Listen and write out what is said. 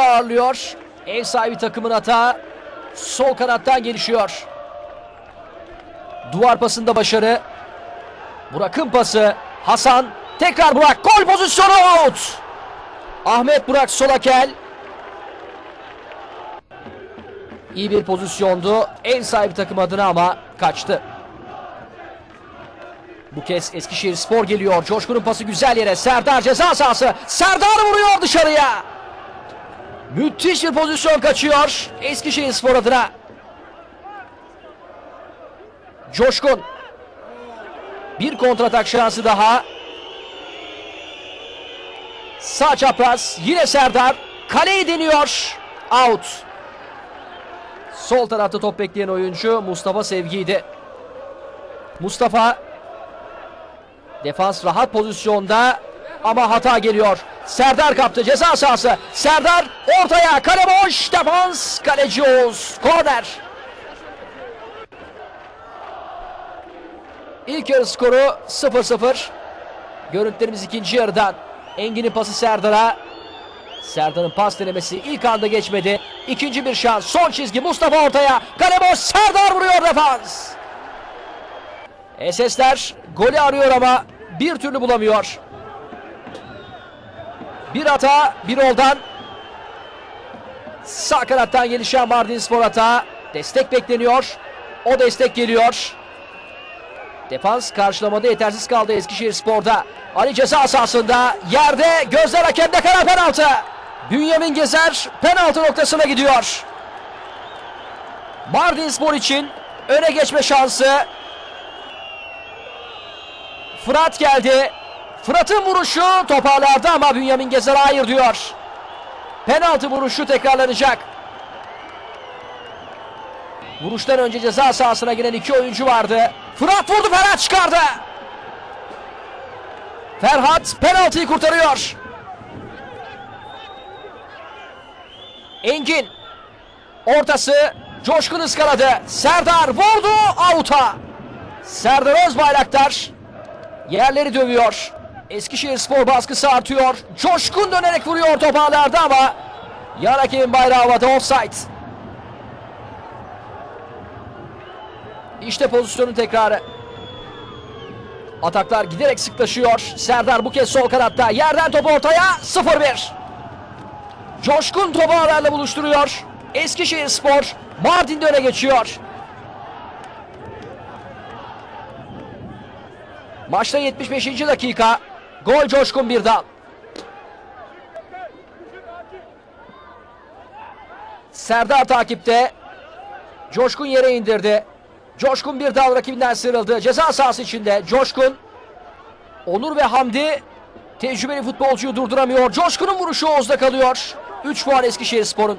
ağırlıyor. Ev sahibi takımın hata. Sol kanattan gelişiyor. Duvar pasında başarı. Burak'ın pası. Hasan. Tekrar Burak. Gol pozisyonu out. Ahmet Burak Solakel. İyi bir pozisyondu. Ev sahibi takım adına ama kaçtı. Bu kez Eskişehir Spor geliyor. Coşkun'un pası güzel yere. Serdar ceza sahası. Serdar vuruyor dışarıya. Müthiş bir pozisyon kaçıyor. Eskişehir Spor adına. Coşkun. Bir kontratak şansı daha. Sağ çapraz. Yine Serdar. Kaleyi deniyor. Out. Sol tarafta top bekleyen oyuncu Mustafa Sevgi'ydi. Mustafa defans rahat pozisyonda ama hata geliyor. Serdar kaptı ceza sahası. Serdar ortaya kale boş defans kaleci Oğuz. Korner. İlk yarı skoru 0-0. Görüntülerimiz ikinci yarıdan. Engin'in pası Serdar'a. Serdar'ın pas denemesi ilk anda geçmedi. İkinci bir şans. Son çizgi Mustafa ortaya. Kale. Serdar vuruyor defans. SS'ler golü arıyor ama bir türlü bulamıyor. Bir hata, bir oldan. Sağ kanattan gelişen Mardin Spor hata. Destek bekleniyor. O destek geliyor. Defans karşılamada yetersiz kaldı Eskişehir Spor'da. Ali ceza sahasında yerde gözler hakemde karar penaltı. Bünyamin Gezer penaltı noktasına gidiyor. Mardin Spor için öne geçme şansı. Fırat geldi. Fırat'ın vuruşu toparlardı ama Bünyamin Gezer hayır diyor. Penaltı vuruşu tekrarlanacak. Vuruştan önce ceza sahasına giren iki oyuncu vardı. Fırat vurdu Ferhat çıkardı. Ferhat penaltıyı kurtarıyor. Engin ortası Coşkun ıskaladı. Serdar vurdu avuta. Serdar Özbayraktar yerleri dövüyor. Eskişehir spor baskısı artıyor. Coşkun dönerek vuruyor top ağlarda ama yan bayrağı havada offside. İşte pozisyonun tekrarı. Ataklar giderek sıklaşıyor. Serdar bu kez sol kanatta. Yerden top ortaya 0-1. Coşkun topu ağlarla buluşturuyor. Eskişehir Spor Mardin'de öne geçiyor. Maçta 75. dakika. Gol Coşkun Birdal. Serdar takipte. Coşkun yere indirdi. Coşkun bir dal rakibinden sıyrıldı. Ceza sahası içinde. Coşkun. Onur ve Hamdi tecrübeli futbolcuyu durduramıyor. Coşkun'un vuruşu Oğuz'da kalıyor. 3 puan Eskişehir Spor'un.